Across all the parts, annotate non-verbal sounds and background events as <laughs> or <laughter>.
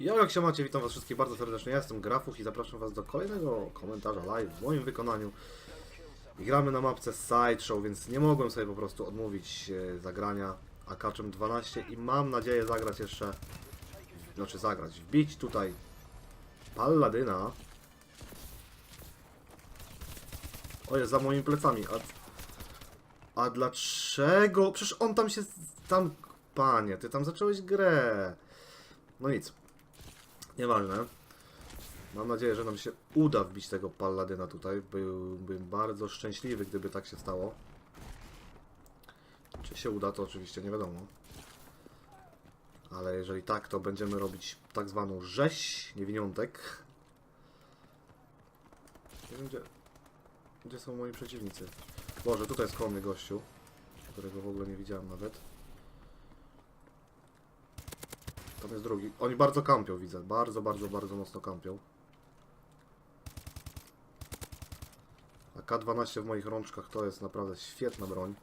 Ja jak się macie, witam was wszystkich bardzo serdecznie, ja jestem Grafuch i zapraszam was do kolejnego komentarza live w moim wykonaniu. I gramy na mapce Sideshow, więc nie mogłem sobie po prostu odmówić e, zagrania Akaczem 12 i mam nadzieję zagrać jeszcze, znaczy zagrać, wbić tutaj Palladyna. O, jest za moimi plecami, a, a dlaczego? Przecież on tam się, tam, panie, ty tam zacząłeś grę. No nic. Nieważne. Mam nadzieję, że nam się uda wbić tego Palladyna tutaj. Byłbym bardzo szczęśliwy, gdyby tak się stało. Czy się uda, to oczywiście nie wiadomo. Ale jeżeli tak, to będziemy robić tak zwaną rzeź niewiniątek. Nie wiem, gdzie, gdzie są moi przeciwnicy. Boże, tutaj jest koło gościu, którego w ogóle nie widziałem nawet. Tam jest drugi. Oni bardzo kampią, widzę. Bardzo, bardzo, bardzo mocno kampią. A K12 w moich rączkach to jest naprawdę świetna broń.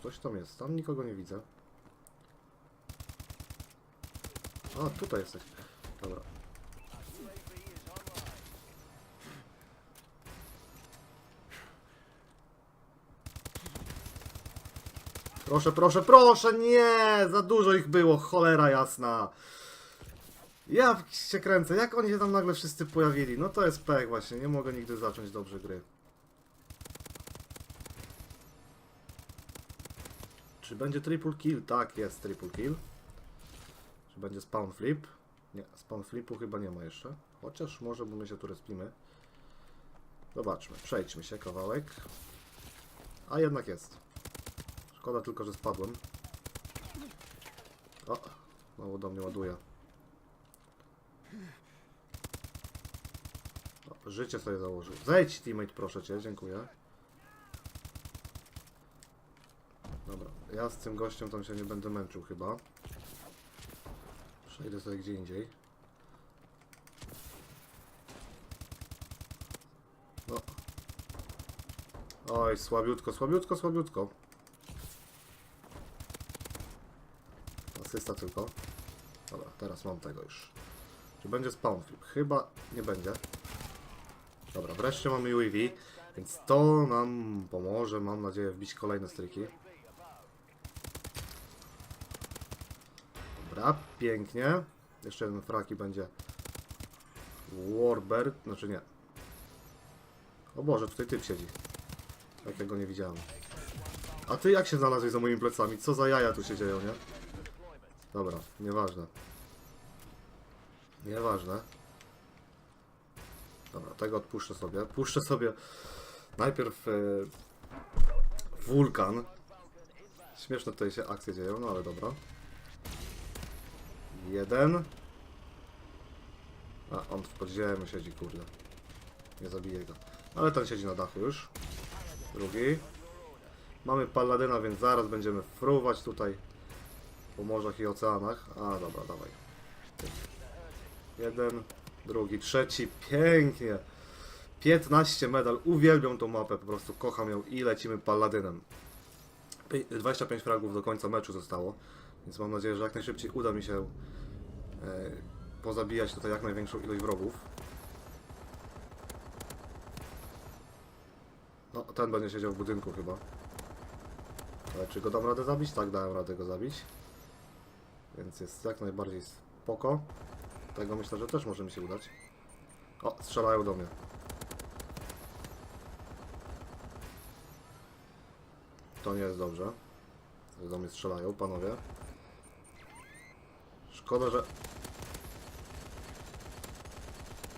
Ktoś tam jest. Tam nikogo nie widzę. A, tutaj jesteś. Dobra. Proszę, proszę, proszę, nie! Za dużo ich było, cholera jasna. Ja się kręcę, jak oni się tam nagle wszyscy pojawili? No to jest pech właśnie, nie mogę nigdy zacząć dobrze gry. Czy będzie triple kill? Tak, jest triple kill. Czy będzie spawn flip? Nie, spawn flipu chyba nie ma jeszcze. Chociaż może, bo my się tu respimy. Zobaczmy, przejdźmy się kawałek. A jednak jest. Szkoda tylko, że spadłem. O, znowu do mnie ładuje. O, życie sobie założył. Zejdź, teammate, proszę cię, dziękuję. Dobra, ja z tym gościem tam się nie będę męczył chyba. Przejdę sobie gdzie indziej. Oj, słabiutko, słabiutko, słabiutko. Asysta tylko. Dobra, teraz mam tego już. Czy będzie spawn flip? Chyba nie będzie. Dobra, wreszcie mamy UAV, więc to nam pomoże, mam nadzieję, wbić kolejne stryki. Dobra, pięknie. Jeszcze jeden fraki będzie Warbird, znaczy nie. O Boże, tutaj typ siedzi. Takiego nie widziałem. A ty jak się znalazłeś za moimi plecami? Co za jaja tu się dzieją, nie? Dobra, nieważne. Nieważne. Dobra, tego odpuszczę sobie. Puszczę sobie najpierw e, wulkan. Śmieszne tutaj się akcje dzieją, no ale dobra. Jeden. A, on w podziemiu siedzi, kurde. Nie zabiję go. Ale ten siedzi na dachu już. Drugi. Mamy Palladyna, więc zaraz będziemy fruwać tutaj po morzach i oceanach. A, dobra, dawaj. Jeden, drugi, trzeci. Pięknie. 15 medal. Uwielbiam tą mapę, po prostu kocham ją i lecimy Palladynem. Pi- 25 fragów do końca meczu zostało, więc mam nadzieję, że jak najszybciej uda mi się e, pozabijać tutaj jak największą ilość wrogów. No, ten będzie siedział w budynku chyba. Ale czy go dam radę zabić? Tak, dałem radę go zabić. Więc jest jak najbardziej spoko. Tego myślę, że też może mi się udać. O, strzelają do mnie. To nie jest dobrze. Do mnie strzelają, panowie. Szkoda, że...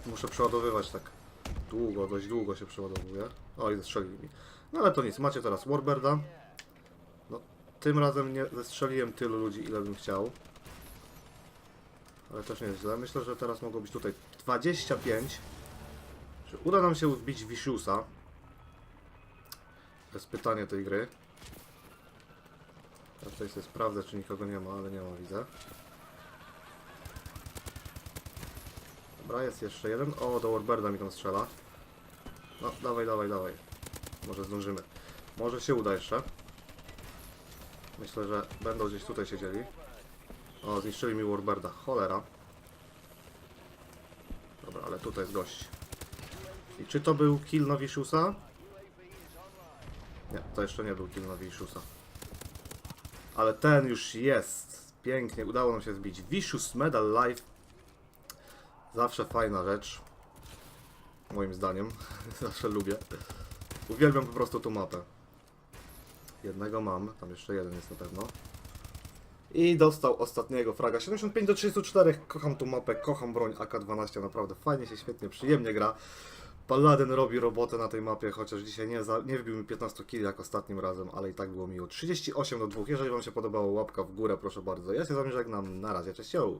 Muszę przeładowywać tak długo, dość długo się przeładowuje. O, i zestrzelili mi. No ale to nic, macie teraz Warbirda. Tym razem nie zestrzeliłem tylu ludzi, ile bym chciał. Ale też nie jest źle. Myślę, że teraz mogło być tutaj 25. Czy uda nam się wbić Wisiusa? To jest pytanie tej gry. Ja tutaj sobie sprawdzę, czy nikogo nie ma, ale nie ma, widzę. Dobra, jest jeszcze jeden. O, do Warberda mi tam strzela. No, dawaj, dawaj, dawaj. Może zdążymy. Może się uda jeszcze. Myślę, że będą gdzieś tutaj siedzieli. O, zniszczyli mi Warbirda. Cholera. Dobra, ale tutaj jest gość. I czy to był kill Novisiusa? Nie, to jeszcze nie był kill Novisiusa. Ale ten już jest. Pięknie, udało nam się zbić. Vicious Medal Life. Zawsze fajna rzecz. Moim zdaniem. <laughs> Zawsze lubię. Uwielbiam po prostu tą mapę. Jednego mam, tam jeszcze jeden jest na pewno. I dostał ostatniego fraga. 75 do 34. Kocham tą mapę, kocham broń AK-12. Naprawdę fajnie się, świetnie, przyjemnie gra. Paladin robi robotę na tej mapie, chociaż dzisiaj nie, za, nie wbił mi 15 kg jak ostatnim razem, ale i tak było miło. 38 do 2. Jeżeli Wam się podobało, łapka w górę, proszę bardzo. Ja się z Wami żegnam. Na razie, cześć. yo.